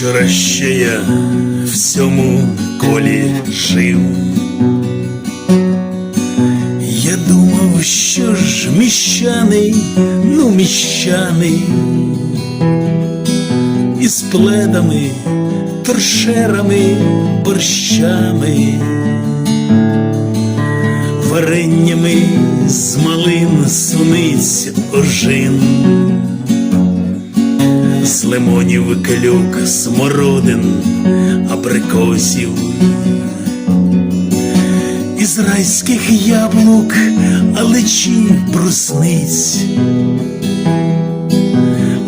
Вчора ще я в цьому колі жив. Я думав, що ж міщаний, ну міщаний, із пледами, торшерами, борщами, вареннями з малин, суниць, ожин лимонів клюк, смородин, абрикосів, із райських яблук, алечі, брусниць,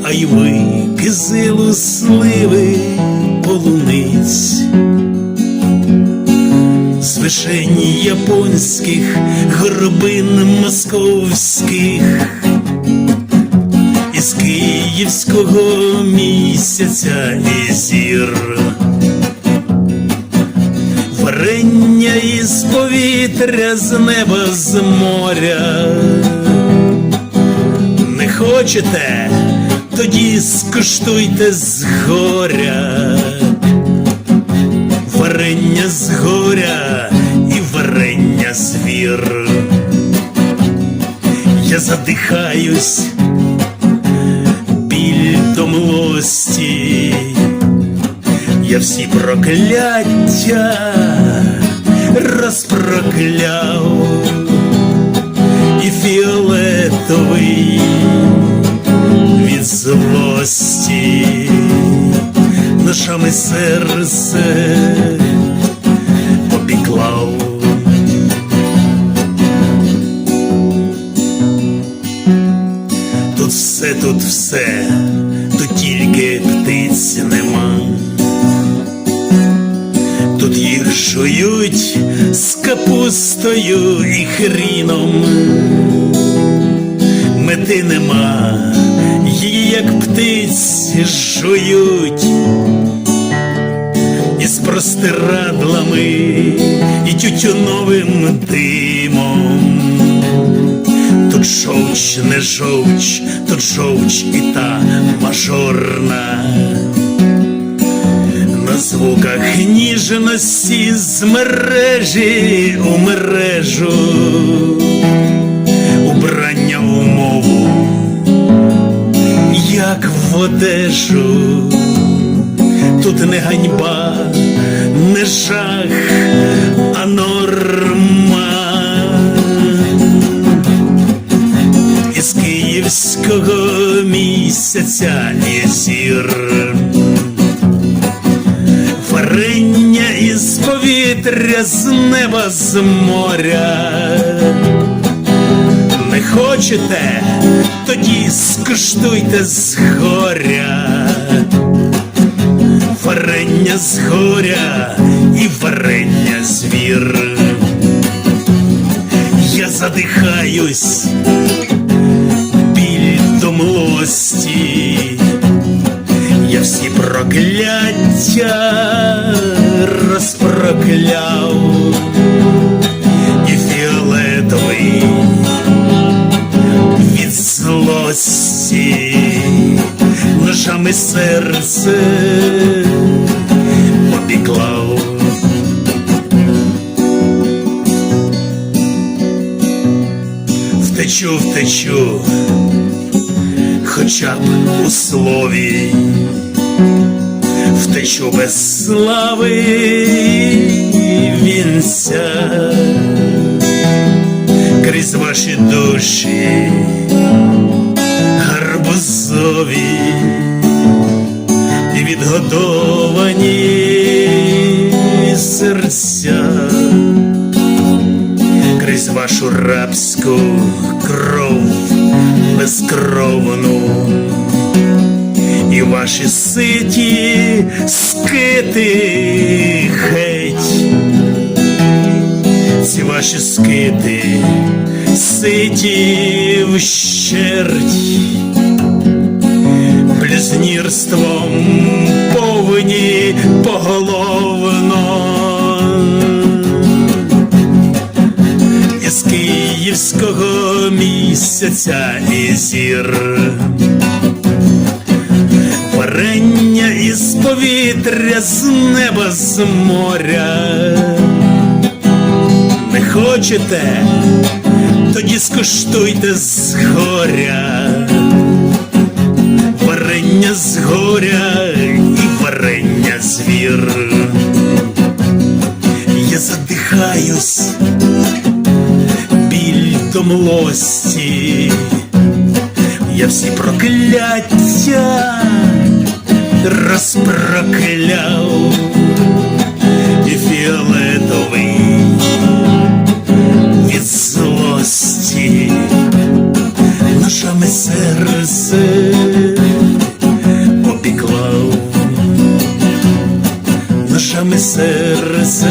а й ви кизилу сливи, полуниць. З вишень японських, горобин московських, із київського місяця і зір, варення із повітря, з неба, з моря. Не хочете, тоді скуштуйте з горя. Варення з горя і варення з вір. Я задихаюсь до млості, я всі прокляття розпрокляв. І фіолетовий від злості. Ношами серце попіклав. Тут все, тут все, птиць нема. Тут їх жують з капустою і хріном. Мети нема, її як птиць жують із простирадлами і тютюновим димом. Тут жовч, не жовч, тут жовч і та мажорна. На звуках ніжності з мережі у мережу, убрання в мову, як в одежу. Тут не ганьба, не жах, а норма. Із київського місяця і зір. Повітря, з неба, з моря. Не хочете, тоді скуштуйте з горя. Варення з горя і варення з вір. Я задихаюсь, біль до млості, прокляття розпрокляв і фіолетовий від злості ножами серце попіклав. Втечу, втечу, хоча б у слові, втечу без слави і вінця крізь ваші душі гарбузові і відгодовані серця. Крізь вашу рабську кров безкровну ваші ситі скити геть, ці ваші скити ситі вщерть блюзнірством повні поголовно. Із київського місяця і зір. Повітря, з неба, з моря. Не хочете, тоді скуштуйте з горя. Варення з горя і варення з вір. Я задихаюсь, біль до млості, я всі прокляття розпрокляв і фіолетовий від злості ношами серце попіклав, ношами серце.